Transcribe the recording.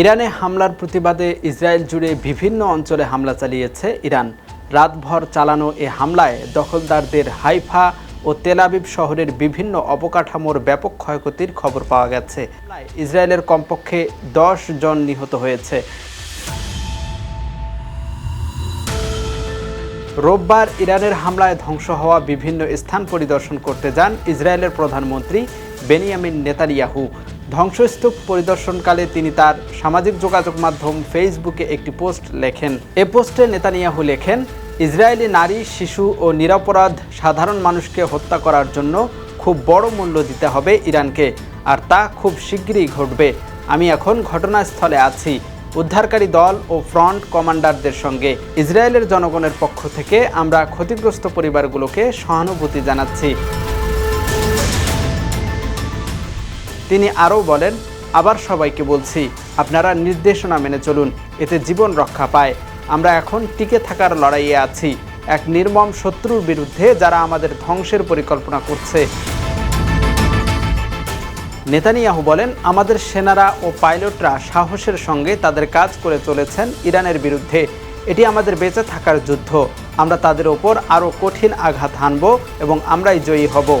ইরানে হামলার প্রতিবাদে ইসরায়েল জুড়ে বিভিন্ন অঞ্চলে হামলা চালিয়েছে ইরান। রাতভর চালানো এ হামলায় দখলদারদের হাইফা ও তেলাবিব শহরের বিভিন্ন অবকাঠামোর ব্যাপক ক্ষয়ক্ষতির খবর পাওয়া গেছে। ইসরায়েলের কমপক্ষে দশ জন নিহত হয়েছে। রোববার ইরানের হামলায় ধ্বংস হওয়া বিভিন্ন স্থান পরিদর্শন করতে যান ইসরায়েলের প্রধানমন্ত্রী বেনিয়ামিন নেতানিয়াহু। ধ্বংসস্তূপ পরিদর্শনকালে তিনি তার সামাজিক যোগাযোগ মাধ্যম ফেসবুকে একটি পোস্ট লেখেন। এ পোস্টে নেতানিয়াহু লেখেন, ইসরায়েলি নারী, শিশু ও নিরাপরাধ সাধারণ মানুষকে হত্যা করার জন্য খুব বড় মূল্য দিতে হবে ইরানকে, আর তা খুব শিগগিরই ঘটবে। আমি এখন ঘটনাস্থলে আছি। উদ্ধারকারী দল ও ফ্রন্ট কমান্ডারদের সঙ্গে। ইসরায়েলের জনগণের পক্ষ থেকে আমরা ক্ষতিগ্রস্ত পরিবারগুলোকে সহানুভূতি জানাচ্ছি। তিনি আরও বলেন, আবার সবাইকে বলছি, আপনারা নির্দেশনা মেনে চলুন, এতে জীবন রক্ষা পায়। আমরা এখন টিকে থাকার লড়াইয়ে আছি। এক নির্মম শত্রুর বিরুদ্ধে যারা আমাদের ধ্বংসের পরিকল্পনা করছে। নেতানিয়াহু বলেন, আমাদের সেনারা ও পাইলটরা সাহসের সঙ্গে তাদের কাজ করে চলেছেন ইরানের বিরুদ্ধে। এটি আমাদের বেঁচে থাকার যুদ্ধ। আমরা তাদের ওপর আরও কঠিন আঘাত হানব এবং আমরাই জয়ী হব।